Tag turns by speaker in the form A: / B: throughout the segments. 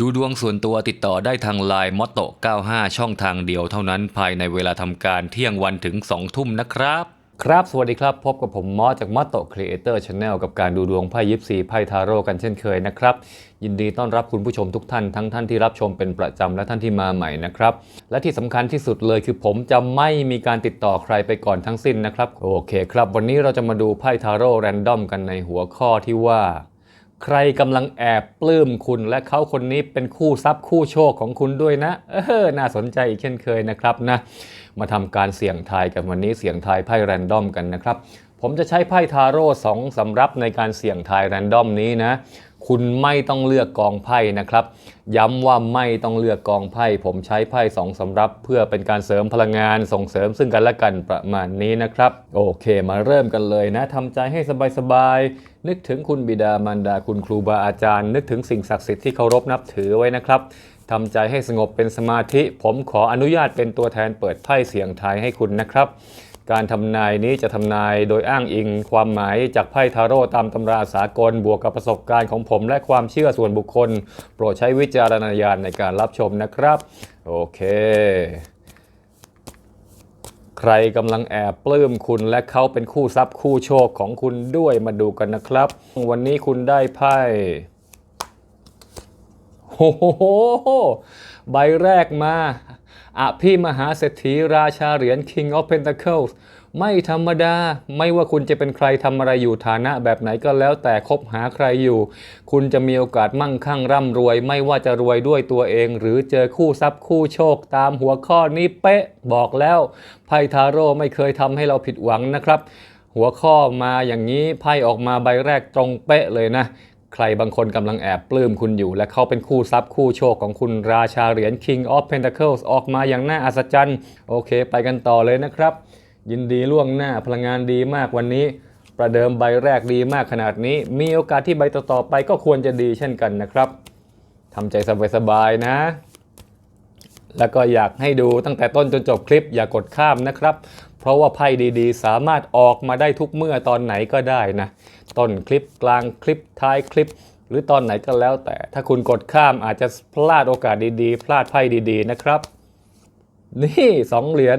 A: ดูดวงส่วนตัวติดต่อได้ทางไลน์มอตโต95 ช่องทางเดียวเท่านั้นภายในเวลาทำการเที่ยงวันถึง 2 ทุ่มนะครับ ครับ สวัสดีครับ พบกับผมมอสจากมอตโตครีเอเตอร์ชาแนลกับการดูดวงไพ่ยิปซีไพ่ทาโร่กันเช่นเคยนะครับ ยินดีต้อนรับคุณผู้ชมทุกท่านทั้งท่านที่รับชมเป็นประจำและท่านที่มาใหม่นะครับ และที่สำคัญที่สุดเลยคือผมจะไม่มีการติดต่อใครไปก่อนทั้งสิ้นนะครับโอเคครับ วันนี้เราจะมาดูไพ่ทาโร่แรนดอมกันในหัวข้อที่ว่า ใครกำลังแอบปลื้มคุณและเขาคนนี้เป็นคู่ทรัพย์คู่โชคของคุณด้วยนะ เออ น่าสนใจอีกเช่นเคยนะครับนะ มาทำการเสี่ยงทายกันวันนี้เสี่ยงทายไพ่แรนดอมกันนะครับ ผมจะใช้ไพ่ทาโร่สองสำรับในการเสี่ยงทายแรนดอมนี้นะ คุณไม่ต้องเลือกกองไพ่นะครับ ย้ำว่าไม่ต้องเลือกกองไพ่ ผมใช้ไพ่สองสำรับ เพื่อเป็นการเสริมพลังงานส่งเสริมซึ่งกันและกันประมาณนี้นะครับ โอเค มาเริ่มกันเลยนะทำใจให้สบายๆ นึกถึงคุณบิดามารดาคุณครูบาอาจารย์ นึกถึงสิ่งศักดิ์สิทธิ์ที่เคารพนับถือไว้นะครับทำใจให้สงบเป็นสมาธิ ผมขออนุญาตเป็นตัวแทนเปิดไพ่เสียงทายให้คุณนะครับ การทำนายนี้จะทำนายโดยอ้างอิง ความหมายจากไพ่ทาโร่ตามตำราสากลบวกกับประสบการณ์ของผมและความเชื่อส่วนบุคคล โปรดใช้วิจารณญาณในการรับชมนะครับ โอเค ใครกำลังแอบปลื้มคุณและเขาเป็นคู่ทรัพย์คู่โชคของคุณด้วยมาดูกันนะครับ วันนี้คุณได้ไพ่โอ้โหใบแรกมาอภิมหาเศรษฐีราชาเหรียญ King of Pentacles ไม่ธรรมดา ไม่ว่าคุณจะเป็นใครทำอะไรอยู่ฐานะแบบไหนก็แล้วแต่คบหาใครอยู่ คุณจะมีโอกาสมั่งคั่งร่ำรวย ไม่ว่าจะรวยด้วยตัวเอง หรือเจอคู่ทรัพย์คู่โชคตามหัวข้อนี้เป๊ะบอกแล้วไพ่ทาโร่ไม่เคยทำให้เราผิดหวังนะครับ หัวข้อมาอย่างนี้ไพ่ออกมาใบแรกตรงเป๊ะเลยนะใครบางคนกำลังแอบปลื้มคุณอยู่ และเขาเป็นคู่ทรัพย์คู่โชคของคุณราชาเหรียญ King of Pentacles ออกมาอย่างน่าอัศจรรย์ โอเค ไปกันต่อเลยนะครับ ยินดีล่วงหน้าพลังงานดีมากวันนี้ ประเดิมใบแรกดีมากขนาดนี้ มีโอกาสที่ใบต่อๆไปก็ควรจะดีเช่นกันนะครับทำใจสบายๆนะ แล้วก็อยากให้ดูตั้งแต่ต้นจนจบคลิปอย่ากดข้ามนะครับ เพราะว่าไพ่ดีๆ สามารถออกมาได้ทุกเมื่อตอนไหนก็ได้นะ ต้นคลิปกลางคลิปท้ายคลิป หรือตอนไหนก็แล้วแต่ ถ้าคุณกดข้ามอาจจะพลาดโอกาสดีๆ พลาดไพ่ดีๆนะครับ นี่สองเหรียญ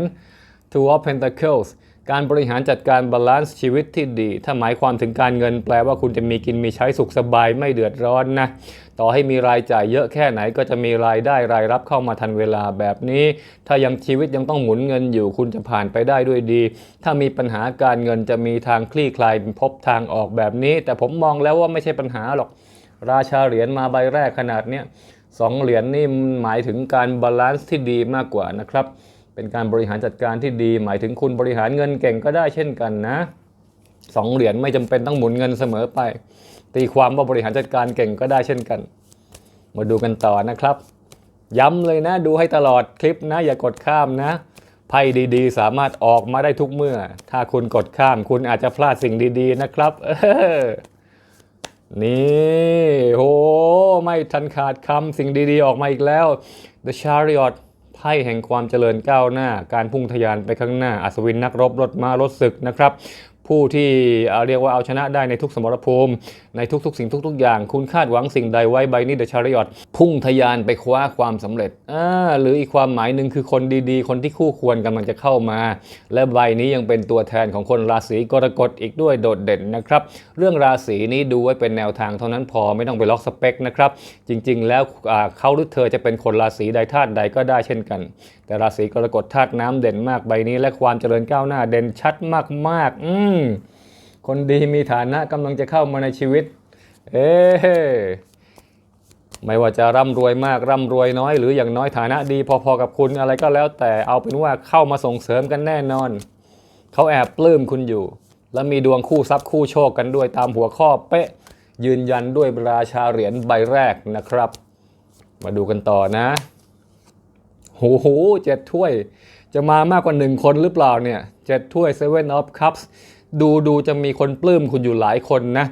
A: Two of Pentacles การบริหารจัดการบาลานซ์ชีวิตที่ดี ถ้าหมายความถึงการเงินแปลว่าคุณจะมีกินมีใช้สุขสบายไม่เดือดร้อนนะ ต่อให้มีรายจ่ายเยอะแค่ไหนก็จะมีรายได้รายรับเข้ามาทันเวลาแบบนี้ ถ้ายังชีวิตยังต้องหมุนเงินอยู่คุณจะผ่านไปได้ด้วยดี ถ้ามีปัญหาการเงินจะมีทางคลี่คลายพบทางออกแบบนี้ แต่ผมมองแล้วว่าไม่ใช่ปัญหาหรอก ราชาเหรียญมาใบแรกขนาดเนี้ยสองเหรียญนี่หมายถึงการบาลานซ์ที่ดีมากกว่านะครับ เป็นการบริหารจัดการที่ดี หมายถึงคุณบริหารเงินเก่งก็ได้เช่นกันนะสองเหรียญไม่จำเป็นต้องหมุนเงินเสมอไป ตีความว่าบริหารจัดการเก่งก็ได้เช่นกัน มาดูกันต่อนะครับ ย้ำเลยนะดูให้ตลอดคลิปนะ อย่ากดข้ามนะไพ่ดีๆ สามารถออกมาได้ทุกเมื่อ ถ้าคุณกดข้าม คุณอาจจะพลาดสิ่งดีๆนะครับนี่โหไม่ทันขาดคำสิ่งดีๆ ออกมาอีกแล้ว The Chariot ไพ่แห่งความเจริญก้าวหน้า การพุ่งทะยานไปข้างหน้า อัศวินนักรบรถม้ารถศึกนะครับ ผู้ที่เเรียกว่าเอาชนะได้ในทุกสมรภูมิ ในทุกๆ สิ่งทุก ๆ อย่าง คุณคาดหวังสิ่งใดไว้ใบนี้ The Chariot พุ่งทะยานไปคว้าความสำเร็จอ่าหรืออีกความหมายหนึ่งคือคนดีๆ คนที่คู่ควรกำลังจะเข้ามา และใบนี้ยังเป็นตัวแทนของคนราศีกรกฎอีกด้วยโดดเด่นนะครับ เรื่องราศีนี้ดูไว้เป็นแนวทางเท่านั้นพอไม่ต้องไปล็อกสเปคนะครับ จริง ๆ แล้วเขาหรือเธอจะเป็นคนราศีใดธาตุใดก็ได้เช่นกัน แต่ราศีกรกฎธาตุน้ำเด่นมากใบนี้ และความเจริญก้าวหน้าเด่นชัดมากๆ อืม คนดีมีฐานะกำลังจะเข้ามาในชีวิต เอ๊ไม่ว่าจะร่ำรวยมากร่ำรวยน้อย หรืออย่างน้อยฐานะดีพอๆกับคุณอะไรก็แล้ว แต่เอาเป็นว่าเข้ามาส่งเสริมกันแน่นอน เขาแอบปลื้มคุณอยู่ และมีดวงคู่ทรัพย์คู่โชคกันด้วยตามหัวข้อเป๊ะ ยืนยันด้วยราชาเหรียญใบแรกนะครับ มาดูกันต่อนะโหโหเจ็ดถ้วย จะมามากกว่าหนึ่งคนหรือเปล่าเนี่ยเจ็ดถ้วย Seven of Cups ดูดูจะมีคนปลื้มคุณอยู่หลายคนนะ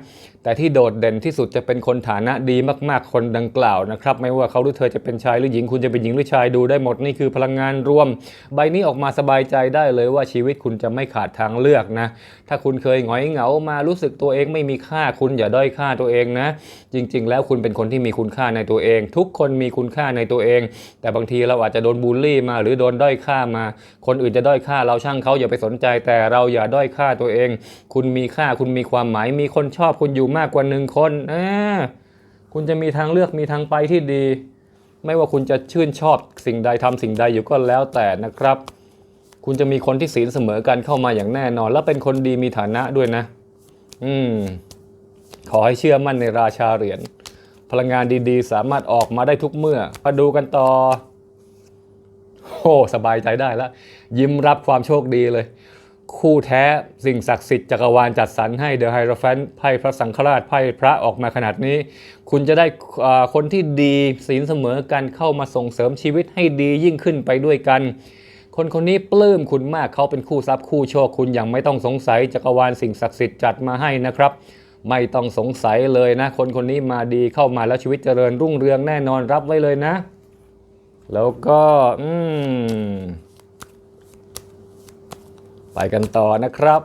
A: แต่ที่โดดเด่นที่สุดจะเป็นคนฐานะดีมากๆคนดังกล่าวนะครับ ไม่ว่าเขาหรือเธอจะเป็นชายหรือหญิง คุณจะเป็นหญิงหรือชายดูได้หมดนี่คือพลังงานรวม ใบนี้ออกมาสบายใจได้เลยว่าชีวิตคุณจะไม่ขาดทางเลือกนะ ถ้าคุณเคยหงอยเหงามารู้สึกตัวเองไม่มีค่าคุณอย่าด้อยค่าตัวเองนะ จริง ๆ แล้วคุณเป็นคนที่มีคุณค่าในตัวเอง ทุกคนมีคุณค่าในตัวเอง แต่บางทีเราอาจจะโดนบูลลี่มาหรือโดนด้อยค่ามา คนอื่นจะด้อยค่าเราช่างเขาอย่าไปสนใจ แต่เราอย่าด้อยค่าตัวเอง คุณมีค่าคุณมีความหมายมีคนชอบคุณอยู่มากกว่าหนึ่งคนอ่าคุณจะมีทางเลือกมีทางไปที่ดี ไม่ว่าคุณจะชื่นชอบสิ่งใดทำสิ่งใดอยู่ก็แล้วแต่นะครับ คุณจะมีคนที่ศีลเสมอกันเข้ามาอย่างแน่นอน และเป็นคนดีมีฐานะด้วยนะ อืม ขอให้เชื่อมั่นในราชาเหรียญพลังงานดีๆ สามารถออกมาได้ทุกเมื่อมาดูกันต่อโอ้สบายใจได้แล้วยิ้มรับความโชคดีเลย คู่แท้สิ่งศักดิ์สิทธิ์จักรวาลจัดสรรให้เดอะไฮโรแฟนไพ่พระสังฆราชไพ่พระออกมาขนาดนี้ คุณจะได้คนที่ดีศีลเสมอกันเข้ามาส่งเสริมชีวิตให้ดียิ่งขึ้นไปด้วยกัน คนคนนี้ปลื้มคุณมากเขาเป็นคู่ทรัพย์คู่โชคคุณอย่างไม่ต้องสงสัยจักรวาลสิ่งศักดิ์สิทธิ์จัดมาให้นะครับ ไม่ต้องสงสัยเลยนะ คนคนนี้มาดีเข้ามาแล้วชีวิตเจริญรุ่งเรืองแน่นอนรับไว้เลยนะ แล้วก็ อืม ไปกันต่อนะครับ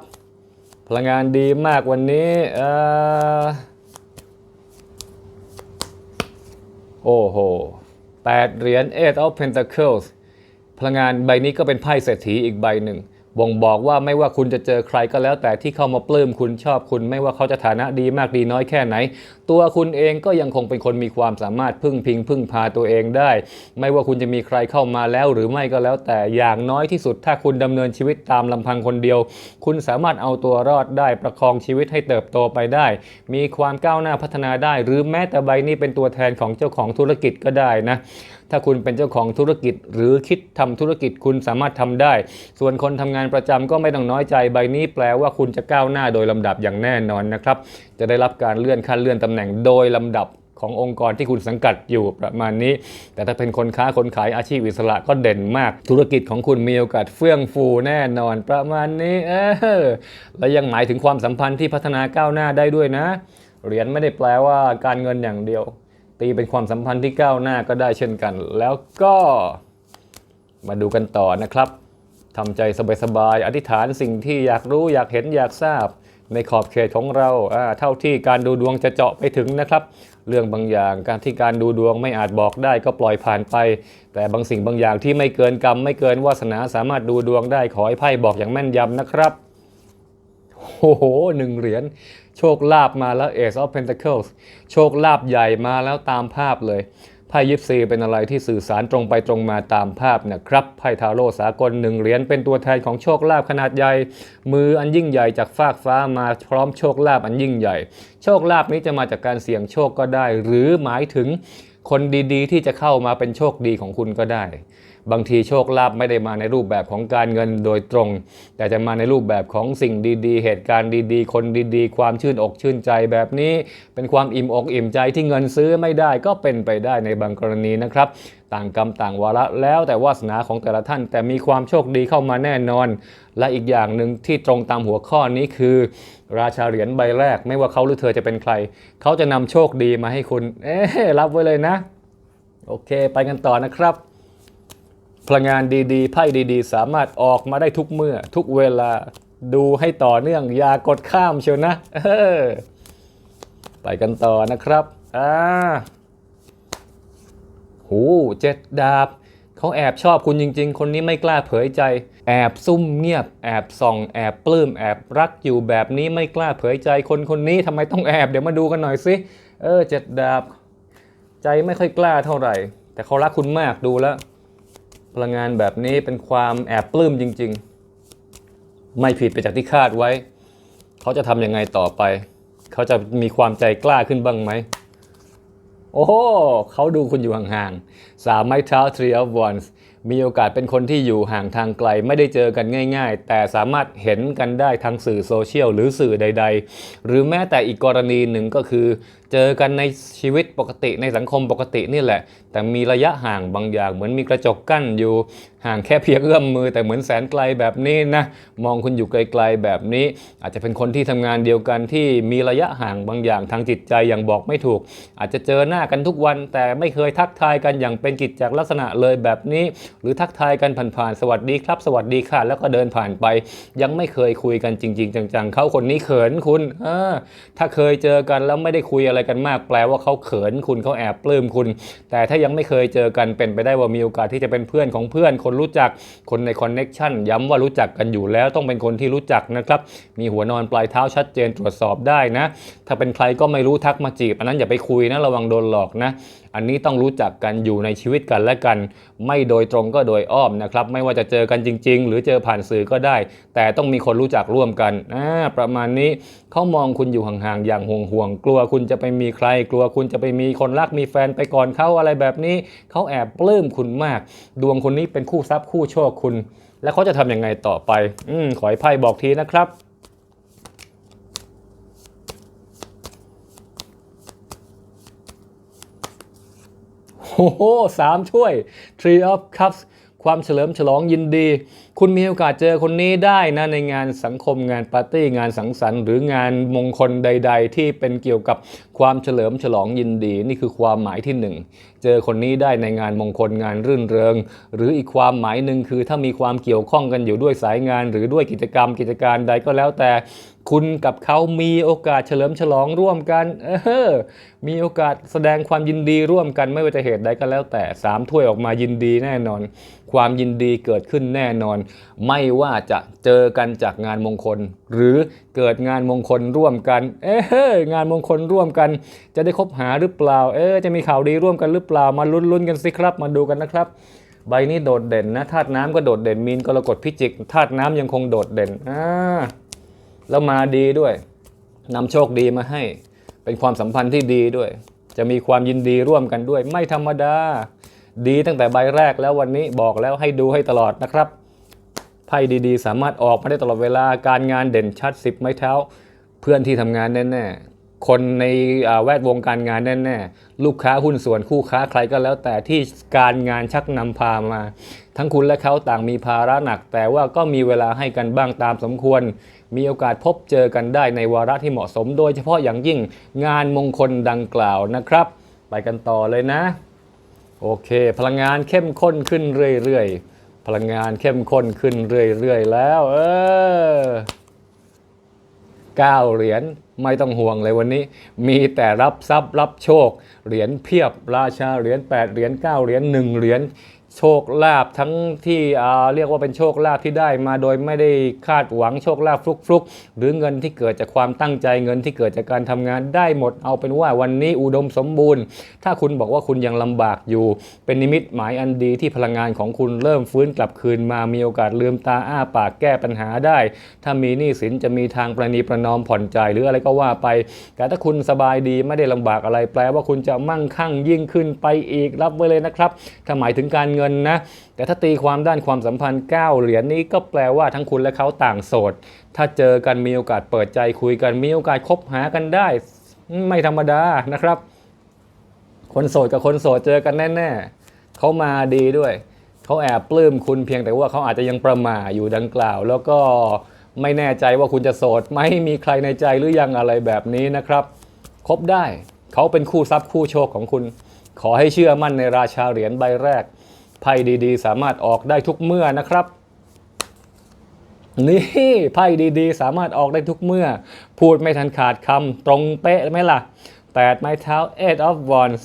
A: พลังงานดีมากวันนี้เออโอ้โหแปดเหรียญ Eight of Pentacles พลังงานใบนี้ก็เป็นไพ่เศรษฐีอีกใบหนึ่ง บ่งบอกว่าไม่ว่าคุณจะเจอใครก็แล้วแต่ที่เข้ามาปลื้มคุณชอบคุณ ไม่ว่าเขาจะฐานะดีมากดีน้อยแค่ไหน ตัวคุณเองก็ยังคงเป็นคนมีความสามารถพึ่งพิง พึ่งพาตัวเองได้ ไม่ว่าคุณจะมีใครเข้ามาแล้วหรือไม่ก็แล้วแต่อย่างน้อยที่สุด ถ้าคุณดำเนินชีวิตตามลำพังคนเดียว คุณสามารถเอาตัวรอดได้ประคองชีวิตให้เติบโตไปได้ มีความก้าวหน้าพัฒนาได้ หรือแม้แต่ใบนี้เป็นตัวแทนของเจ้าของธุรกิจก็ได้นะ ถ้าคุณเป็นเจ้าของธุรกิจ หรือคิดทำธุรกิจคุณสามารถทำได้ ส่วนคนทำงานประจำก็ไม่ต้องน้อยใจใบนี้แปลว่าคุณจะก้าวหน้าโดยลำดับอย่างแน่นอนนะครับ จะได้รับการเลื่อนขั้นเลื่อนตำแหน่งโดยลำดับขององค์กรที่คุณสังกัดอยู่ประมาณนี้ แต่ถ้าเป็นคนค้าคนขายอาชีพอิสระก็เด่นมาก ธุรกิจของคุณมีโอกาสเฟื่องฟูแน่นอนประมาณนี้เออและยังหมายถึงความสัมพันธ์ที่พัฒนาก้าวหน้าได้ด้วยนะ เหรียญไม่ได้แปลว่าการเงินอย่างเดียว ตีเป็นความสัมพันธ์ที่ก้าวหน้าก็ได้เช่นกัน แล้วก็มาดูกันต่อนะครับทำใจสบายๆ อธิษฐานสิ่งที่อยากรู้อยากเห็นอยากทราบ ในขอบเขตของเรา เท่าที่การดูดวงจะเจาะไปถึงนะครับ เรื่องบางอย่างการที่การดูดวงไม่อาจบอกได้ก็ปล่อยผ่านไป แต่บางสิ่งบางอย่างที่ไม่เกินกรรมไม่เกินวาสนาสามารถดูดวงได้ขอให้ไพ่บอกอย่างแม่นยำนะครับ โอ้โหหนึ่งเหรียญโชคลาภมาแล้ว Ace of Pentacles โชคลาภใหญ่มาแล้วตามภาพเลยไพ่ยิปซีเป็นอะไรที่สื่อสารตรงไปตรงมาตามภาพนะครับไพ่ทาโร่สากลหนึ่งเหรียญเป็นตัวแทนของโชคลาภขนาดใหญ่ มืออันยิ่งใหญ่จากฟากฟ้ามาพร้อมโชคลาภอันยิ่งใหญ่ โชคลาภนี้จะมาจากการเสี่ยงโชคก็ได้ หรือหมายถึงคนดีๆ ที่จะเข้ามาเป็นโชคดีของคุณก็ได้ บางทีโชคลาภไม่ได้มาในรูปแบบของการเงินโดยตรง แต่จะมาในรูปแบบของสิ่งดีๆ เหตุการณ์ดีๆ คนดีๆ ความชื่นอกชื่นใจแบบนี้ เป็นความอิ่มอกอิ่มใจที่เงินซื้อไม่ได้ก็เป็นไปได้ในบางกรณีนะครับต่างกรรมต่างวาระแล้วแต่วาสนาของแต่ละท่าน แต่มีความโชคดีเข้ามาแน่นอน และอีกอย่างหนึ่งที่ตรงตามหัวข้อนี้คือ ราชาเหรียญใบแรก ไม่ว่าเขาหรือเธอจะเป็นใคร เขาจะนำโชคดีมาให้คุณ เอ๊รับไว้เลยนะ โอเค ไปกันต่อนะครับ พลังงานดีๆ ไพ่ดีๆ สามารถออกมาได้ทุกเมื่อ ทุกเวลาดูให้ต่อเนื่อง อย่ากดข้ามเชียวนะไปกันต่อนะครับอ่าหูเจ็ดดาบเขาแอบชอบคุณจริง ๆ คนนี้ไม่กล้าเผยใจ แอบซุ่มเงียบ แอบส่อง แอบปลื้ม แอบรักอยู่แบบนี้ไม่กล้าเผยใจคนคนนี้ทำไมต้องแอบเดี๋ยวมาดูกันหน่อยสิเออเจ็ดดาบ ใจไม่ค่อยกล้าเท่าไหร่ แต่เขารักคุณมากดูแล้ว พลังงานแบบนี้เป็นความแอบปลื้มจริง ๆ ไม่ผิดไปจากที่คาดไว้ เขาจะทำยังไงต่อไป เขาจะมีความใจกล้าขึ้นบ้างไหม โอ้โหเขาดูคุณอยู่ห่างๆสามไม้เท้า three of wands มีโอกาสเป็นคนที่อยู่ห่างทางไกลไม่ได้เจอกันง่าย ๆ แต่สามารถเห็นกันได้ทางสื่อโซเชียลหรือสื่อใด ๆ หรือแม้แต่อีกกรณีหนึ่งก็คือ เจอกันในชีวิตปกติในสังคมปกตินี่แหละ แต่มีระยะห่างบางอย่างเหมือนมีกระจกกั้นอยู่ห่างแค่เพียงเอื้อมมือแต่เหมือนแสนไกลแบบนี้นะมองคุณอยู่ไกลๆแบบนี้ อาจจะเป็นคนที่ทำงานเดียวกันที่มีระยะห่างบางอย่างทางจิตใจอย่างบอกไม่ถูก อาจจะเจอหน้ากันทุกวัน แต่ไม่เคยทักทายกันอย่างเป็นกิจจากลักษณะเลยแบบนี้ หรือทักทายกันผ่านๆสวัสดีครับ สวัสดีค่ะ แล้วก็เดินผ่านไป ยังไม่เคยคุยกันจริง ๆ จังๆเขาคนนี้เขินคุณอถ้าเคยเจอกันแล้วไม่ได้คุยอะไรกันมาก แปลว่าเขาเขินคุณเขาแอบปลื้มคุณ แต่ถ้ายังไม่เคยเจอกันเป็นไปได้ว่ามีโอกาสที่จะเป็นเพื่อนของเพื่อนคนนรู้จักคนในคอนเน็กชันย้ำว่ารู้จักกันอยู่แล้วต้องเป็นคนที่รู้จักนะครับมีหัวนอนปลายเท้าชัดเจนตรวจสอบได้นะ ถ้าเป็นใครก็ไม่รู้ทักมาจีบ อันนั้นอย่าไปคุยนะระวังโดนหลอกนะ อันนี้ต้องรู้จักกันอยู่ในชีวิตกันและกัน ไม่โดยตรงก็โดยอ้อมนะครับไม่ว่าจะเจอกันจริง ๆ หรือเจอผ่านสื่อก็ได้ แต่ต้องมีคนรู้จักร่วมกันอ่าประมาณนี้เขามองคุณอยู่ห่างๆอย่างห่วงๆกลัวคุณจะไปมีใคร กลัวคุณจะไปมีคนรักมีแฟนไปก่อนเขาอะไรแบบนี้เขาแอบปลื้มคุณมาก ดวงคนนี้เป็นคู่ทรัพย์คู่โชคคุณ แล้วเขาจะทำยังไงต่อไป อืมขอให้ไพ่บอกทีนะครับ โอ้โหสามช่วย Tree of Cups ความเฉลิมฉลองยินดี คุณมีโอกาสเจอคนนี้ได้นะในงานสังคมงานปาร์ตี้งานสังสรรค์หรืองานมงคลใด ๆ ที่เป็นเกี่ยวกับความเฉลิมฉลองยินดี นี่คือความหมายที่หนึ่งเจอคนนี้ได้ในงานมงคลงานรื่นเริง หรืออีกความหมายหนึ่งคือถ้ามีความเกี่ยวข้องกันอยู่ด้วยสายงาน หรือด้วยกิจกรรมกิจการใดก็แล้วแต่คุณกับเขามีโอกาสเฉลิมฉลองร่วมกัน เออ มีโอกาสแสดงความยินดีร่วมกันไม่ว่าจะเหตุใดก็แล้วแต่สามถ้วยออกมายินดีแน่นอน ความยินดีเกิดขึ้นแน่นอนไม่ว่าจะเจอกันจากงานมงคล หรือเกิดงานมงคลร่วมกัน เอองานมงคลร่วมกัน จะได้คบหาหรือเปล่า เออจะมีข่าวดีร่วมกันหรือเปล่ามาลุ้นๆกันสิครับ มาดูกันนะครับใบนี้โดดเด่นนะธาตุน้ำก็โดดเด่นมีนกรกฎพิจิกธาตุน้ำยังคงโดดเด่นอ่าแล้วมาดีด้วยนำโชคดีมาให้ เป็นความสัมพันธ์ที่ดีด้วย จะมีความยินดีร่วมกันด้วย ไม่ธรรมดา ดีตั้งแต่ใบแรกแล้ววันนี้บอกแล้วให้ดูให้ตลอดนะครับ ไพ่ดีๆ สามารถออกมาได้ตลอดเวลาการงานเด่นชัดสิบไม้เท้า เพื่อนที่ทำงานแน่ๆคนในแวดวงการงานแน่ๆลูกค้าหุ้นส่วนคู่ค้าใครก็แล้ว แต่ที่การงานชักนำพามา ทั้งคุณและเขาต่างมีภาระหนัก แต่ว่าก็มีเวลาให้กันบ้างตามสมควร มีโอกาสพบเจอกันได้ในวาระที่เหมาะสม โดยเฉพาะอย่างยิ่งงานมงคลดังกล่าวนะครับ ไปกันต่อเลยนะ โอเค พลังงานเข้มข้นขึ้นเรื่อยๆ พลังงานเข้มข้นขึ้นเรื่อยๆแล้ว เออ9เหรียญไม่ต้องห่วงเลยวันนี้ มีแต่รับทรัพย์รับโชค เหรียญเพียบราชาเหรียญ8เหรียญ9เหรียญ1เหรียญ โชคลาภทั้งที่อ่าเรียกว่าเป็นโชคลาภที่ได้มาโดยไม่ได้คาดหวังโชคลาภฟลุกๆ หรือเงินที่เกิดจากความตั้งใจเงินที่เกิดจากการทำงานได้หมดเอาเป็นว่าวันนี้อุดมสมบูรณ์ ถ้าคุณบอกว่าคุณยังลำบากอยู่ เป็นนิมิตหมายอันดีที่พลังงานของคุณเริ่มฟื้นกลับคืนมามีโอกาสลืมตาอ้าปากแก้ปัญหาได้ ถ้ามีหนี้สินจะมีทางประนีประนอมผ่อนจ่ายหรืออะไรก็ว่าไป แต่ถ้าคุณสบายดีไม่ได้ลำบากอะไรแปลว่าคุณจะมั่งคั่งยิ่งขึ้นไปอีกรับไว้เลยนะครับถ้าหมายถึงการเงินนะ แต่ถ้าตีความด้านความสัมพันธ์ 9 เหรียญนี้ก็แปลว่าทั้งคุณและเขาต่างโสด ถ้าเจอกันมีโอกาสเปิดใจคุยกันมีโอกาสคบหากันได้ ไม่ธรรมดานะครับ คนโสดกับคนโสดเจอกันแน่ๆเขามาดีด้วยเขาแอบปลื้มคุณเพียงแต่ว่าเขาอาจจะยังประหม่าอยู่ดังกล่าว แล้วก็ไม่แน่ใจว่าคุณจะโสดไหมมีใครในใจหรือยังอะไรแบบนี้นะครับคบได้เขาเป็นคู่ทรัพย์คู่โชคของคุณ ขอให้เชื่อมั่นในราชาเหรียญใบแรก ไพ่ดีๆ สามารถออกได้ทุกเมื่อนะครับนี่ไพ่ดีๆ สามารถออกได้ทุกเมื่อ พูดไม่ทันขาดคำตรงเป๊ะไหมล่ะแปดไม้เท้า eight of wands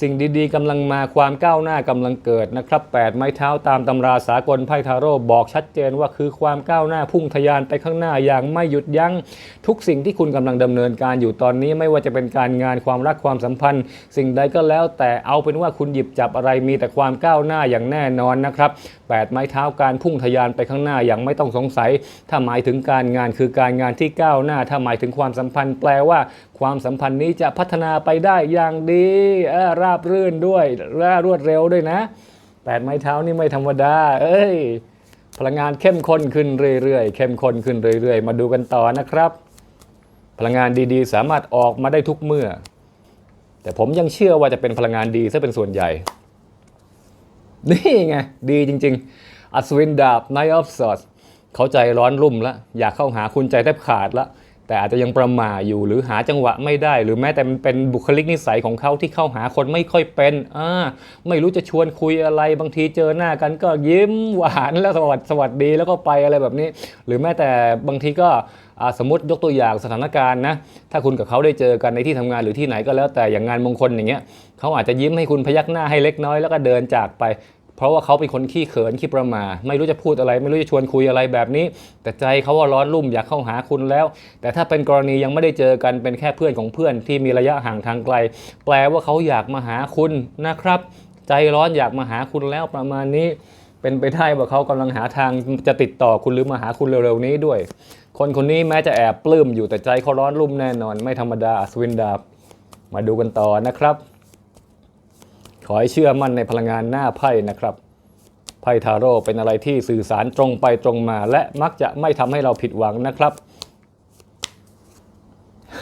A: สิ่งดีๆกำลังมาความก้าวหน้ากำลังเกิดนะครับแปดไม้เท้าตามตำราสากลไพ่ทาโร่บอกชัดเจนว่าคือความก้าวหน้าพุ่งทะยานไปข้างหน้าอย่างไม่หยุดยัง้งทุกสิ่งที่คุณกำลังดำเนินการอยู่ตอนนี้ไม่ว่าจะเป็นการงานความรักความสัมพันธ์ สิ่งใดก็แล้ว แต่เอาเป็นว่าคุณหยิบจับอะไรมีแต่ความก้าวหน้าอย่างแน่นอนนะครับแปดไม้เท้าการพุ่งทะยานไปข้างหน้าอย่างไม่ต้องสงสัย ถ้าหมายถึงการงานคือการงานที่ก้าวหน้า ถ้าหมายถึงความสัมพันธ์แปลว่า ความสัมพันธ์นี้จะพัฒนาไปได้อย่างดีเอ้อราบรื่นด้วยและรวดเร็วด้วยนะแปดไม้เท้านี่ไม่ธรรมดา เอ้ย พลังงานเข้มข้นขึ้นเรื่อยๆ เข้มข้นขึ้นเรื่อยๆ มาดูกันต่อนะครับ พลังงานดีๆ สามารถออกมาได้ทุกเมื่อ แต่ผมยังเชื่อว่าจะเป็นพลังงานดีซะเป็นส่วนใหญ่ นี่ไง ดีจริง ๆ อัศวินดาบ Knight of Swords เขาใจร้อนรุ่มแล้วอยากเข้าหาคุณใจแทบขาดละ แต่อาจจะยังประมาอยู่หรือหาจังหวะไม่ได้ หรือแม้แต่มันเป็นบุคลิกนิสัยของเขาที่เข้าหาคนไม่ค่อยเป็นอ่าไม่รู้จะชวนคุยอะไรบางทีเจอหน้ากันก็ยิ้มหวานแล้วสวัสดีสวัสดีแล้วก็ไปอะไรแบบนี้ หรือแม้แต่บางทีก็สมมติยกตัวอย่างสถานการณ์นะถ้าคุณกับเขาได้เจอกันในที่ทำงานหรือที่ไหนก็แล้วแต่อย่างงานมงคลอย่างเงี้ยเขาอาจจะยิ้มให้คุณพยักหน้าให้เล็กน้อยแล้วก็เดินจากไป ราะว่าเขาเป็นคนขี้เขินขี้ประมา ไม่รู้จะพูดอะไร ไม่รู้จะชวนคุยอะไรแบบนี้ แต่ใจเขาว่าร้อนรุ่มอยากเข้าหาคุณแล้ว แต่ถ้าเป็นกรณียังไม่ได้เจอกันเป็นแค่เพื่อนของเพื่อนที่มีระยะห่างทางไกล แปลว่าเขาอยากมาหาคุณนะครับ ใจร้อนอยากมาหาคุณแล้วประมาณนี้ เป็นไปได้ว่าเขากำลังหาทางจะติดต่อคุณหรือมาหาคุณเร็วๆนี้ด้วย คนคนนี้แม้จะแอบปลื้มอยู่แต่ใจเขาร้อนรุ่มแน่นอน ไม่ธรรมดาอัศวินดาบมาดูกันต่อนะครับ ขอให้เชื่อมั่นในพลังงานหน้าไพ่นะครับไพ่ทาโร่เป็นอะไรที่สื่อสารตรงไปตรงมา และมักจะไม่ทำให้เราผิดหวังนะครับ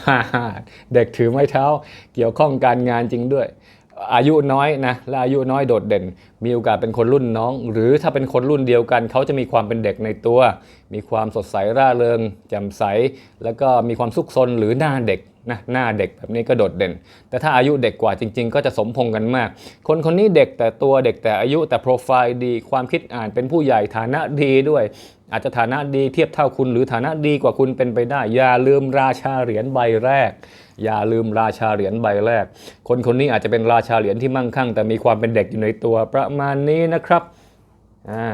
A: ฮ่าฮ่าเด็กถือไม้เท้า เกี่ยวข้องการงานจริงด้วย อายุน้อยนะและอายุน้อยโดดเด่น มีโอกาสเป็นคนรุ่นน้อง หรือถ้าเป็นคนรุ่นเดียวกัน เขาจะมีความเป็นเด็กในตัว มีความสดใสร่าเริงแจ่มใส แล้วก็มีความสุขสนหรือหน้าเด็ก นะหน้าเด็กแบบนี้ก็โดดเด่น แต่ถ้าอายุเด็กกว่าจริง ๆ ก็จะสมพงกันมาก คนคนนี้เด็กแต่ตัวเด็กแต่อายุแต่โปรไฟล์ดีความคิดอ่านเป็นผู้ใหญ่ฐานะดีด้วย อาจจะฐานะดีเทียบเท่าคุณหรือฐานะดีกว่าคุณเป็นไปได้ อย่าลืมราชาเหรียญใบแรก อย่าลืมราชาเหรียญใบแรก คนคนนี้อาจจะเป็นราชาเหรียญที่มั่งคั่ง แต่มีความเป็นเด็กอยู่ในตัวประมาณนี้นะครับอ่า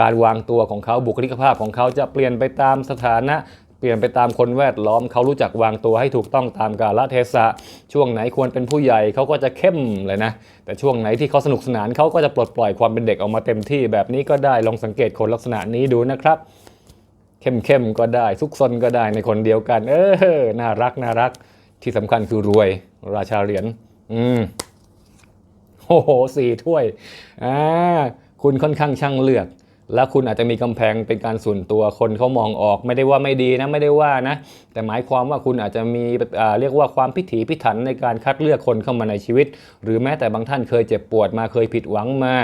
A: การวางตัวของเขาบุคลิกภาพของเขาจะเปลี่ยนไปตามสถานะ เปลี่ยนไปตามคนแวดล้อมเขารู้จักวางตัวให้ถูกต้องตามกาลเทศะ ช่วงไหนควรเป็นผู้ใหญ่เขาก็จะเข้มเลยนะ แต่ช่วงไหนที่เขาสนุกสนานเขาก็จะปลดปล่อยความเป็นเด็กออกมาเต็มที่แบบนี้ก็ได้ลองสังเกตคนลักษณะนี้ดูนะครับ เข้มเข้มๆก็ได้ซุกซนก็ได้ในคนเดียวกัน เออน่ารักน่ารัก ที่สำคัญคือรวยราชาเหรียญอืมโอ้โหสี่ถ้วยอ่าคุณค่อนข้างช่างเลือก แล้วคุณอาจจะมีกำแพงเป็นการส่วนตัวคนเขามองออกไม่ได้ว่าไม่ดีนะไม่ได้ว่านะแต่หมายความว่าคุณอาจจะมีเรียกว่าความพิถีพิถันในการคัดเลือกคนเข้ามาในชีวิต หรือแม้แต่บางท่านเคยเจ็บปวดมาเคยผิดหวังมา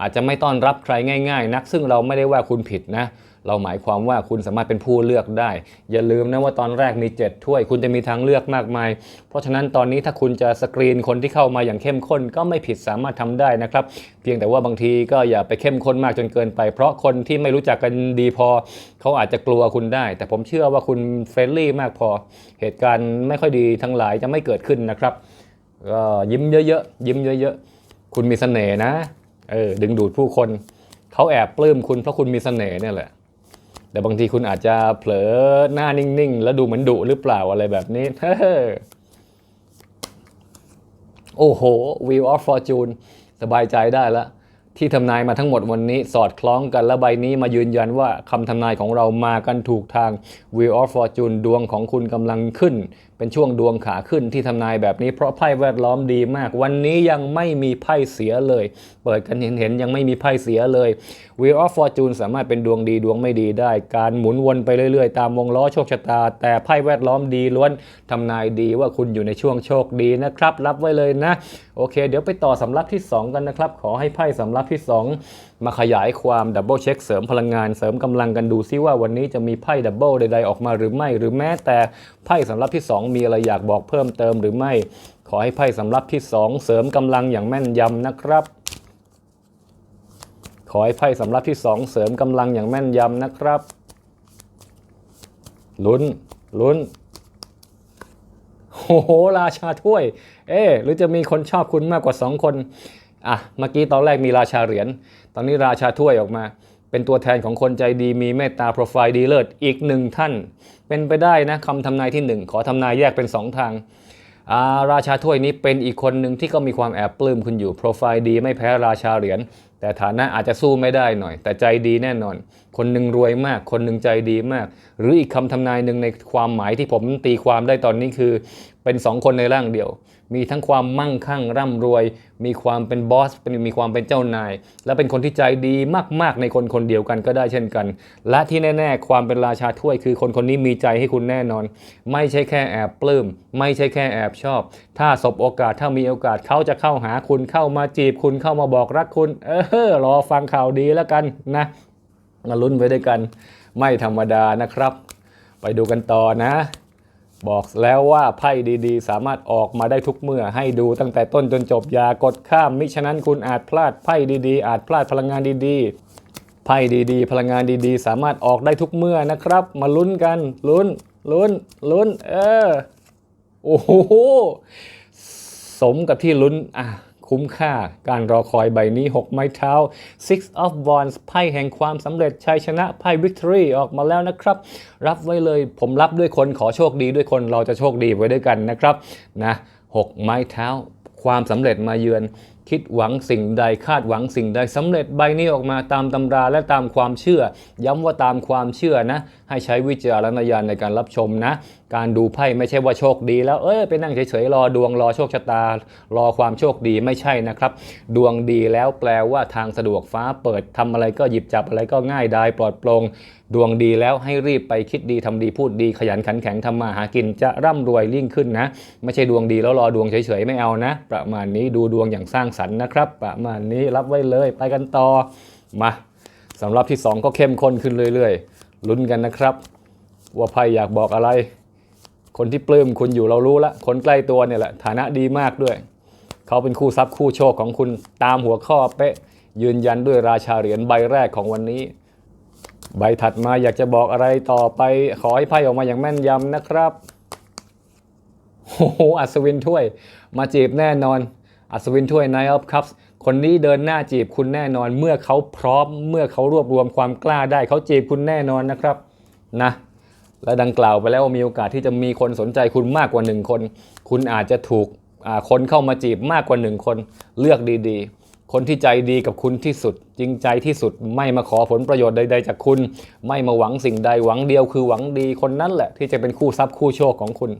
A: อาจจะไม่ต้อนรับใครง่าย ๆ นักซึ่งเราไม่ได้ว่าคุณผิดนะเราหมายความว่าคุณสามารถเป็นผู้เลือกได้ อย่าลืมนะว่าตอนแรกมี 7 ถ้วย คุณจะมีทางเลือกมากมาย เพราะฉะนั้นตอนนี้ถ้าคุณจะสกรีนคนที่เข้ามาอย่างเข้มข้นก็ไม่ผิดสามารถทำได้นะครับ เพียงแต่ว่าบางทีก็อย่าไปเข้มข้นมากจนเกินไป เพราะคนที่ไม่รู้จักกันดีพอ เขาอาจจะกลัวคุณได้ แต่ผมเชื่อว่าคุณเฟรนลี่มากพอ เหตุการณ์ไม่ค่อยดีทั้งหลายจะไม่เกิดขึ้นนะครับก็ยิ้มเยอะๆยิ้มเยอะๆ คุณมีเสน่ห์นะเออดึงดูดผู้คนเขาแอบปลื้มคุณเพราะคุณมีเสน่ห์เนี่ยแหละแต่บางทีคุณอาจจะเผลอหน้านิ่งๆ แล้วดูเหมือนดุหรือเปล่าอะไรแบบนี้โอ้โห Wheel of Fortune สบายใจได้แล้ว ที่ทำนายมาทั้งหมดวันนี้สอดคล้องกันและใบนี้มายืนยันว่าคำทำนายของเรามากันถูกทาง Wheel of Fortune ดวงของคุณกำลังขึ้นเป็นช่วงดวงขาขึ้นที่ทำนายแบบนี้เพราะไพ่แวดล้อมดีมาก วันนี้ยังไม่มีไพ่เสียเลย เปิดกันเห็นๆยังไม่มีไพ่เสียเลย Wheel of Fortune สามารถเป็นดวงดีดวงไม่ดีได้ การหมุนวนไปเรื่อยๆ ตามวงล้อโชคชะตา แต่ไพ่แวดล้อมดีล้วนทำนายดีว่าคุณอยู่ในช่วงโชคดีนะครับ รับไว้เลยนะ โอเค เดี๋ยวไปต่อสำรับที่ 2 กันนะครับ ขอให้ไพ่สำรับที่ 2มาขยายความดับเบิลเช็คเสริมพลังงานเสริมกำลังกันดูซิว่าวันนี้จะมีไพ่ดับเบิลใดๆออกมาหรือไม่ หรือแม้แต่ไพ่สำรับที่ 2 มีอะไรอยากบอกเพิ่มเติมหรือไม่ ขอให้ไพ่สำรับที่ 2 เสริมกำลังอย่างแม่นยำนะครับ ขอให้ไพ่สำรับที่ 2 เสริมกำลังอย่างแม่นยำนะครับลุ้นลุ้นโอ้โหราชาถ้วย เอ๊หรือจะมีคนชอบคุณมากกว่า 2 คน อะเมื่อกี้ตอนแรกมีราชาเหรียญตอนนี้ราชาถ้วยออกมา เป็นตัวแทนของคนใจดีมีเมตตาโปรไฟล์ดีเลิศอีกหนึ่งท่าน เป็นไปได้นะคำทำนายที่ 1 ขอทำนายแยกเป็น 2 ทางาราชาถ้วยนี้เป็นอีกคนหนึ่งที่ก็มีความแอบปลื้มคุณอยู่ โปรไฟล์ดีไม่แพ้ราชาเหรียญแต่ฐานะอาจจะสู้ไม่ได้หน่อย แต่ใจดีแน่นอน คนหนึ่งรวยมาก คนหนึ่งใจดีมาก หรืออีกคำทำนายหนึ่งในความหมายที่ผมตีความได้ตอนนี้คือ เป็นสองคนในร่างเดียว มีทั้งความมั่งคั่งร่ำรวย มีความเป็นบอสเป็นมีความเป็นเจ้านาย และเป็นคนที่ใจดีมาก ๆ ในคนคนเดียวกันก็ได้เช่นกัน และที่แน่ ๆ ความเป็นราชาถ้วยคือคนคนนี้มีใจให้คุณแน่นอน ไม่ใช่แค่แอบปลื้มไม่ใช่แค่แอบชอบ ถ้าสบโอกาสถ้ามีโอกาสเขาจะเข้าหาคุณเข้ามาจีบคุณเข้ามาบอกรักคุณ เออรอฟังข่าวดีแล้วกันนะมาลุ้นไปด้วยกัน ไม่ธรรมดานะครับ ไปดูกันต่อนะ บอกแล้วว่าไพ่ดีๆ สามารถออกมาได้ทุกเมื่อให้ดูตั้งแต่ต้นจนจบอย่ากดข้าม มิฉะนั้นคุณอาจพลาดไพ่ดีๆ อาจพลาดพลังงานดีๆ ไพ่ดีๆ พลังงานดีๆ สามารถออกได้ทุกเมื่อนะครับ มาลุ้นกันลุ้นลุ้นลุ้นเออโอ้โหสมกับที่ลุ้นอะ คุ้มค่า การรอคอยใบนี้ 6 ไม้เท้า Six of Wands ไพ่แห่งความสำเร็จชัยชนะไพ่ Victory ออกมาแล้วนะครับ รับไว้เลยผมรับด้วยคนขอโชคดีด้วยคนเราจะโชคดีไว้ด้วยกันนะครับนะหกไม้เท้า ความสำเร็จมาเยือนคิดหวังสิ่งใดคาดหวังสิ่งใดสำเร็จใบนี้ออกมาตามตำราและตามความเชื่อ ย้ำว่าตามความเชื่อนะ ให้ใช้วิจารณญาณในการรับชมนะ การดูไพ่ไม่ใช่ว่าโชคดีแล้ว เอ้ยไปนั่งเฉยๆรอดวงรอโชคชะตา รอความโชคดีไม่ใช่นะครับ ดวงดีแล้วแปลว่าทางสะดวกฟ้าเปิดทำอะไรก็หยิบจับอะไรก็ง่ายดายปลอดโปร่งดวงดีแล้วให้รีบไปคิดดีทำดีพูดดีขยันขันแข็งทำมาหากินจะร่ำรวยยิ่งขึ้นนะ ไม่ใช่ดวงดีแล้วรอดวงเฉยๆไม่เอานะ ประมาณนี้ดูดวงอย่างสร้างสรรค์นะครับ ประมาณนี้รับไว้เลยไปกันต่อมาสำหรับที่ 2 ก็เข้มข้นขึ้นเรื่อย ๆ ลุ้นกันนะครับ ว่าไพ่อยากบอกอะไร คนที่ปลื้มคุณอยู่เรารู้ละ คนใกล้ตัวเนี่ยแหละฐานะดีมากด้วย เขาเป็นคู่ทรัพย์คู่โชคของคุณตามหัวข้อเป๊ะ ยืนยันด้วยราชาเหรียญใบแรกของวันนี้ ใบถัดมาอยากจะบอกอะไรต่อไป ขอให้ไพ่ออกมาอย่างแม่นยำนะครับโอ้โหอัศวินถ้วย มาจีบแน่นอน อัศวินถ้วย Nine of Cups คนนี้เดินหน้าจีบคุณแน่นอน เมื่อเขาพร้อม เมื่อเขารวบรวมความกล้าได้ เขาจีบคุณแน่นอนนะครับนะและดังกล่าวไปแล้วมีโอกาสที่จะมีคนสนใจคุณมากกว่าหนึ่งคน คุณอาจจะถูกคนเข้ามาจีบมากกว่าหนึ่งคน เลือกดีๆ คนที่ใจดีกับคุณที่สุด จริงใจที่สุดไม่มาขอผลประโยชน์ใด ๆ จากคุณ ไม่มาหวังสิ่งใดหวังเดียวคือหวังดีคนนั้นแหละ ที่จะเป็นคู่ทรัพย์คู่โชคของคุณ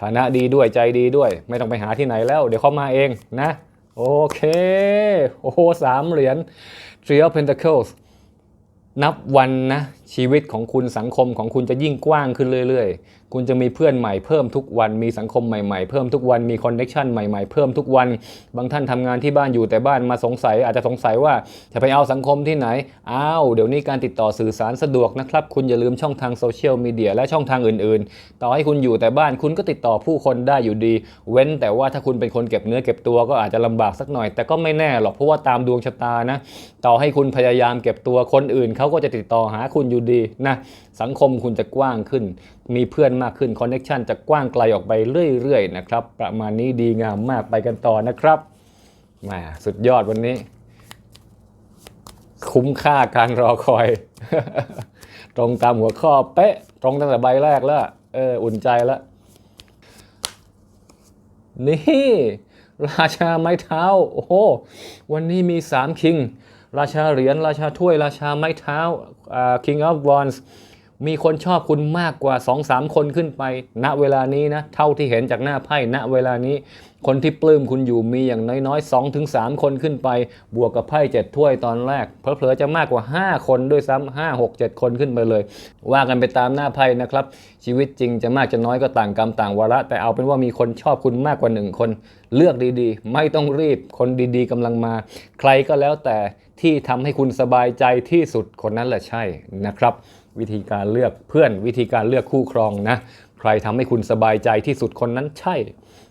A: ฐานะดีด้วยใจดีด้วย ไม่ต้องไปหาที่ไหนแล้ว เดี๋ยวเขามาเองนะ โอเค โอ้โหสามเหรียญ Three of Pentacles นับวันนะ ชีวิตของคุณสังคมของคุณจะยิ่งกว้างขึ้นเรื่อยๆ คุณจะมีเพื่อนใหม่เพิ่มทุกวัน มีสังคมใหม่ๆ เพิ่มทุกวันมีคอนเนคชันใหม่ๆ เพิ่มทุกวัน บางท่านทำงานที่บ้านอยู่แต่บ้านมาสงสัย อาจจะสงสัยว่าจะไปเอาสังคมที่ไหน อ้าว เดี๋ยวนี้การติดต่อสื่อสารสะดวกนะครับ คุณอย่าลืมช่องทางโซเชียลมีเดียและช่องทางอื่นๆ ต่อให้คุณอยู่แต่บ้านคุณก็ติดต่อผู้คนได้อยู่ดี เว้นแต่ว่าถ้าคุณเป็นคนเก็บเนื้อเก็บตัวก็อาจจะลำบากสักหน่อย แต่ก็ไม่แน่หรอกเพราะว่าตามดวงชะตานะ ต่อให้คุณพยายามเก็บตัวคนอื่นเขาก็จะติดต่อหาคุณอยู่ดีนะสังคมคุณจะกว้างขึ้น มีเพื่อนมากขึ้นคอนเน็ชันจะกว้างไกลออกไปเรื่อยๆนะครับประมาณนี้ดีงามมากไปกันต่อนะครับแหมสุดยอดวันนี้ คุ้มค่าการรอคอย ตรงตามหัวข้อเป๊ะ ตรงตั้งแต่ใบแรกแล้วเอออุ่นใจแล้วนี่ ราชาไม้เท้า โอ้โห วันนี้มี3คิง ราชาเหรียญราชาถ้วย ราชาไม้เท้าอ่า King of Wands มีคนชอบคุณมากกว่า 2-3 คนขึ้นไป ณเวลานี้นะ เท่าที่เห็นจากหน้าไพ่ณเวลานี้ คนที่ปลื้มคุณอยู่มีอย่างน้อยๆ 2-3 คนขึ้นไป บวกกับไพ่7ถ้วยตอนแรกเผลอๆจะมากกว่า 5 คนด้วยซ้ำ5 6 7 คนขึ้นไปเลย ว่ากันไปตามหน้าไพ่นะครับ ชีวิตจริงจะมากจะน้อยก็ต่างกรรมต่างวาระ แต่เอาเป็นว่ามีคนชอบคุณมากกว่า 1 คน เลือกดีๆ ไม่ต้องรีบคนดีๆกำลังมา ใครก็แล้วแต่ ที่ทำให้คุณสบายใจที่สุดคนนั้นแหละใช่นะครับ วิธีการเลือกเพื่อนวิธีการเลือกคู่ครองนะ ใครทำให้คุณสบายใจที่สุดคนนั้นใช่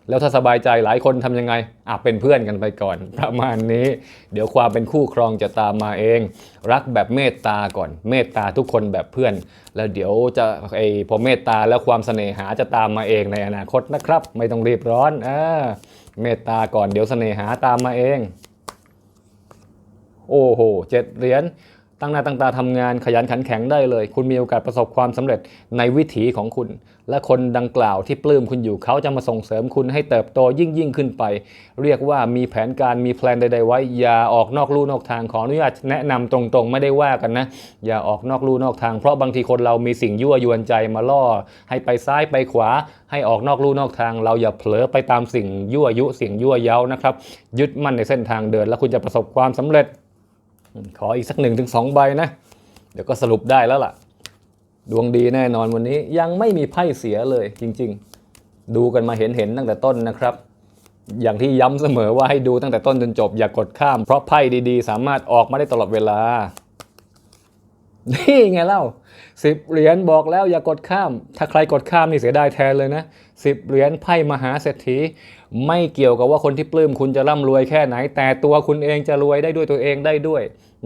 A: แล้วถ้าสบายใจหลายคนทำยังไงอะเป็นเพื่อนกันไปก่อน ประมาณนี้ เดี๋ยวความเป็นคู่ครองจะตามมาเอง รักแบบเมตตาก่อน เมตตาทุกคนแบบเพื่อน แล้วเดี๋ยวจะไอพอเมตตาแล้วความเสน่หาจะตามมาเองในอนาคตนะครับ ไม่ต้องรีบร้อนอ่าเมตตาก่อนเดี๋ยวเสน่หาตามมาเอง โอ้โหเจ็ดเหรียญตั้งหน้าตั้งตาทำงานขยันขันแข็งได้เลย คุณมีโอกาสประสบความสำเร็จในวิถีของคุณ และคนดังกล่าวที่ปลื้มคุณอยู่เขาจะมาส่งเสริมคุณให้เติบโตยิ่งยิ่งขึ้นไป เรียกว่ามีแผนการมีแพลนใด ๆ ไว้ อย่าออกนอกลู่นอกทางขออนุญาตแนะนำตรงๆ ไม่ได้ว่ากันนะ อย่าออกนอกลู่นอกทาง เพราะบางทีคนเรามีสิ่งยั่วยวนใจมาล่อ ให้ไปซ้ายไปขวา ให้ออกนอกลู่นอกทาง เราอย่าเผลอไปตามสิ่งยั่วยุสิ่งยั่วเย้านะครับยึดมั่นในเส้นทางเดิน แล้วคุณจะประสบความสำเร็จ ขออีกสักหนึ่งถึงสองใบนะ เดี๋ยวก็สรุปได้แล้วล่ะ ดวงดีแน่นอนวันนี้ยังไม่มีไพ่เสียเลยจริง ๆ ดูกันมาเห็นๆตั้งแต่ต้นนะครับ อย่างที่ย้ำเสมอว่าให้ดูตั้งแต่ต้นจนจบอย่ากกดข้าม เพราะไพ่ดีๆ สามารถออกมาได้ตลอดเวลา นี่ไงเล่าสิบเหรียญบอกแล้วอย่ากดข้าม ถ้าใครกดข้ามนี่เสียดายแทนเลยนะ สิบเหรียญไพ่มหาเศรษฐี ไม่เกี่ยวกับว่าคนที่ปลื้มคุณจะร่ำรวยแค่ไหน แต่ตัวคุณเองจะรวยได้ด้วยตัวเองได้ด้วย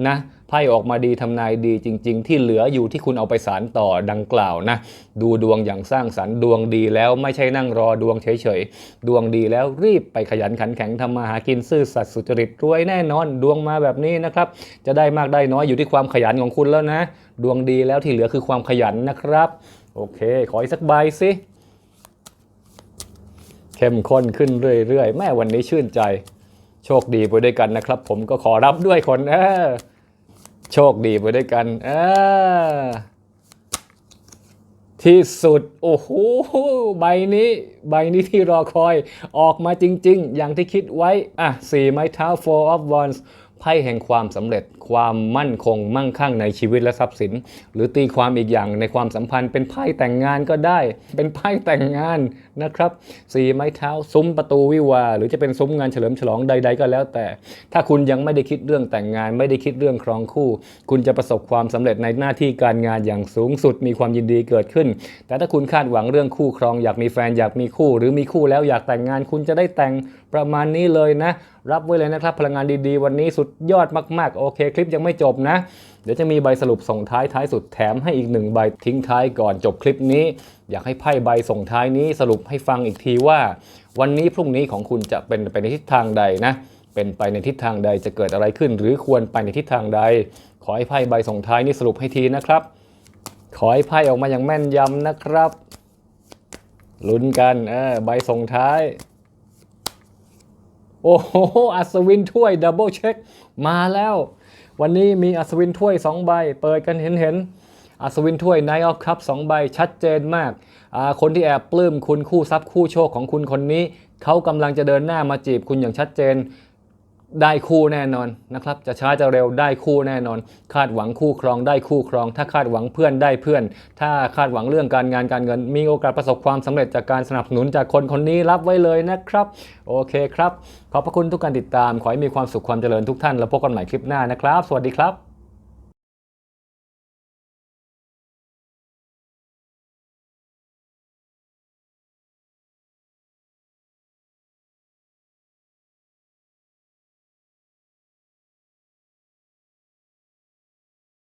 A: นะไพ่ออกมาดีทำนายดีจริง ๆ ที่เหลืออยู่ที่คุณเอาไปสารต่อดังกล่าวนะ ดูดวงอย่างสร้างสรรค์ดวงดีแล้วไม่ใช่นั่งรอดวงเฉยๆ ดวงดีแล้วรีบไปขยันขันแข็งทำมาหากินซื่อสัตย์สุจริตรวยแน่นอนดวงมาแบบนี้นะครับ จะได้มากได้น้อยอยู่ที่ความขยันของคุณแล้วนะ ดวงดีแล้วที่เหลือคือความขยันนะครับ โอเค ขออีกสักใบสิ เข้มข้นขึ้นเรื่อยๆ แม่วันนี้ชื่นใจ โชคดีไปด้วยกันนะครับ ผมก็ขอรับด้วยคนเออโชคดีไปด้วยกันเออที่สุด โอ้โหใบนี้ ใบนี้ที่รอคอยออกมาจริง ๆ อย่างที่คิดไว้ อะสี่ไม้เท้า four of wands ไพ่แห่งความสำเร็จความมั่นคงมั่งคั่งในชีวิตและทรัพย์สิน หรือตีความอีกอย่างในความสัมพันธ์เป็นไพ่แต่งงานก็ได้ เป็นไพ่แต่งงานนะครับสี่ไม้เท้าซุ้มประตูวิวา หรือจะเป็นซุ้มงานเฉลิมฉลองใด ๆ ก็แล้วแต่ ถ้าคุณยังไม่ได้คิดเรื่องแต่งงาน ไม่ได้คิดเรื่องครองคู่ คุณจะประสบความสำเร็จในหน้าที่การงานอย่างสูงสุดมีความยินดีเกิดขึ้น แต่ถ้าคุณคาดหวังเรื่องคู่ครองอยากมีแฟนอยากมีคู่ หรือมีคู่แล้วอยากแต่งงาน คุณจะได้แต่งประมาณนี้เลยนะ รับไว้เลยนะครับพลังงานดีๆ วันนี้สุดยอดมากๆโอเค คลิปยังไม่จบนะ เดี๋ยวจะมีใบสรุปส่งท้ายท้ายสุดแถมให้อีกหนึ่งใบทิ้งท้ายก่อนจบคลิปนี้ อยากให้ไพ่ใบส่งท้ายนี้สรุปให้ฟังอีกทีว่า วันนี้พรุ่งนี้ของคุณจะเป็นไปในทิศทางใดนะเป็นไปในทิศทางใดจะเกิดอะไรขึ้น หรือควรไปในทิศทางใด ขอให้ไพ่ใบส่งท้ายนี้สรุปให้ทีนะครับ ขอให้ไพ่ออกมาอย่างแม่นยำนะครับลุ้นกันเออใบส่งท้าย โอ้โหอัศวินถ้วยดับเบิลเช็คมาแล้ว วันนี้มีอัศวินถ้วย2ใบเปิดกันเห็นเห็นอัศวินถ้วยนายอัฟครับสองใบชัดเจนมาก คนที่แอบปลื้มคุณคู่ทรัพย์คู่โชคของคุณคนนี้ เขากำลังจะเดินหน้ามาจีบคุณอย่างชัดเจน ได้คู่แน่นอนนะครับ จะช้าจะเร็วได้คู่แน่นอน คาดหวังคู่ครองได้คู่ครอง ถ้าคาดหวังเพื่อนได้เพื่อน ถ้าคาดหวังเรื่องการงานการเงิน มีโอกาสประสบความสำเร็จจากการสนับสนุนจากคนคนนี้รับไว้เลยนะครับ โอเคครับ ขอบพระคุณทุกการติดตาม ขอให้มีความสุขความเจริญทุกท่าน แล้วพบกันใหม่คลิปหน้านะครับ สวัสดีครับ